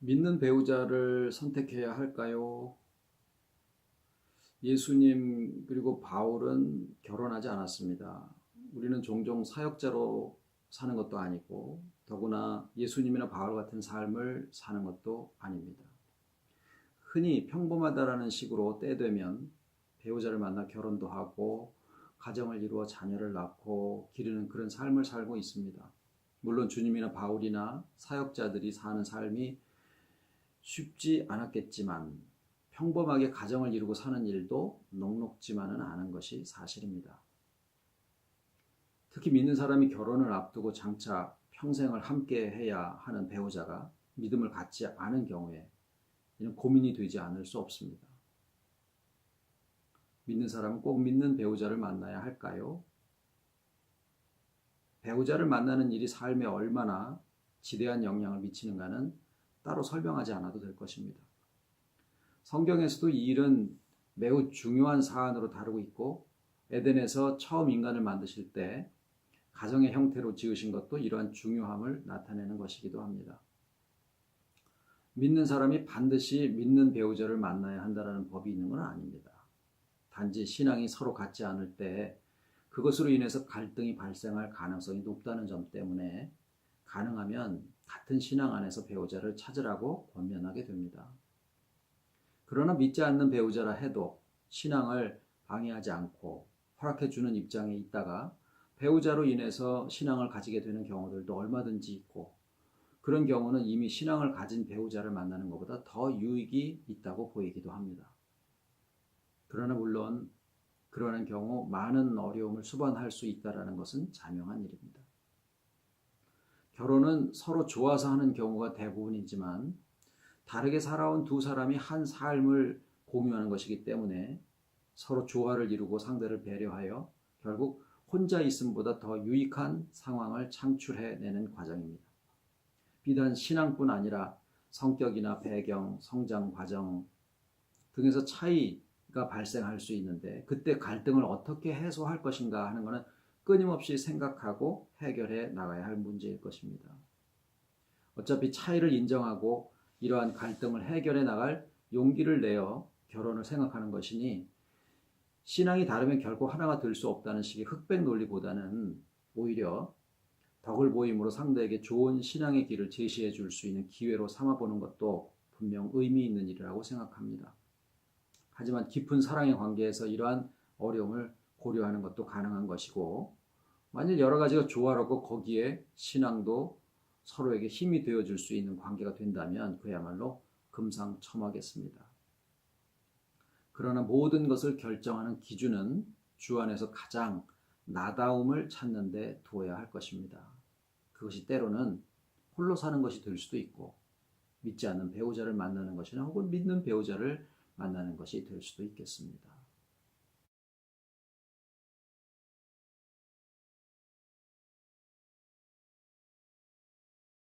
믿는 배우자를 선택해야 할까요? 예수님 그리고 바울은 결혼하지 않았습니다. 우리는 종종 사역자로 사는 것도 아니고 더구나 예수님이나 바울 같은 삶을 사는 것도 아닙니다. 흔히 평범하다라는 식으로 때 되면 배우자를 만나 결혼도 하고 가정을 이루어 자녀를 낳고 기르는 그런 삶을 살고 있습니다. 물론 주님이나 바울이나 사역자들이 사는 삶이 쉽지 않았겠지만 평범하게 가정을 이루고 사는 일도 녹록지만은 않은 것이 사실입니다. 특히 믿는 사람이 결혼을 앞두고 장차 평생을 함께 해야 하는 배우자가 믿음을 갖지 않은 경우에 이는 고민이 되지 않을 수 없습니다. 믿는 사람은 꼭 믿는 배우자를 만나야 할까요? 배우자를 만나는 일이 삶에 얼마나 지대한 영향을 미치는가는 따로 설명하지 않아도 될 것입니다. 성경에서도 이 일은 매우 중요한 사안으로 다루고 있고 에덴에서 처음 인간을 만드실 때 가정의 형태로 지으신 것도 이러한 중요함을 나타내는 것이기도 합니다. 믿는 사람이 반드시 믿는 배우자를 만나야 한다는 법이 있는 건 아닙니다. 단지 신앙이 서로 같지 않을 때 그것으로 인해서 갈등이 발생할 가능성이 높다는 점 때문에 가능하면 같은 신앙 안에서 배우자를 찾으라고 권면하게 됩니다. 그러나 믿지 않는 배우자라 해도 신앙을 방해하지 않고 허락해 주는 입장에 있다가 배우자로 인해서 신앙을 가지게 되는 경우들도 얼마든지 있고 그런 경우는 이미 신앙을 가진 배우자를 만나는 것보다 더 유익이 있다고 보이기도 합니다. 그러나 물론 그러한 경우 많은 어려움을 수반할 수 있다는 것은 자명한 일입니다. 결혼은 서로 좋아서 하는 경우가 대부분이지만 다르게 살아온 두 사람이 한 삶을 공유하는 것이기 때문에 서로 조화를 이루고 상대를 배려하여 결국 혼자 있음보다 더 유익한 상황을 창출해내는 과정입니다. 비단 신앙뿐 아니라 성격이나 배경, 성장 과정 등에서 차이가 발생할 수 있는데 그때 갈등을 어떻게 해소할 것인가 하는 것은 끊임없이 생각하고 해결해 나가야 할 문제일 것입니다. 어차피 차이를 인정하고 이러한 갈등을 해결해 나갈 용기를 내어 결혼을 생각하는 것이니 신앙이 다르면 결코 하나가 될 수 없다는 식의 흑백 논리보다는 오히려 덕을 보임으로 상대에게 좋은 신앙의 길을 제시해 줄 수 있는 기회로 삼아보는 것도 분명 의미 있는 일이라고 생각합니다. 하지만 깊은 사랑의 관계에서 이러한 어려움을 고려하는 것도 가능한 것이고 만일 여러 가지가 조화롭고 거기에 신앙도 서로에게 힘이 되어 줄 수 있는 관계가 된다면 그야말로 금상첨화겠습니다. 그러나 모든 것을 결정하는 기준은 주 안에서 가장 나다움을 찾는 데 두어야 할 것입니다. 그것이 때로는 홀로 사는 것이 될 수도 있고 믿지 않는 배우자를 만나는 것이나 혹은 믿는 배우자를 만나는 것이 될 수도 있겠습니다.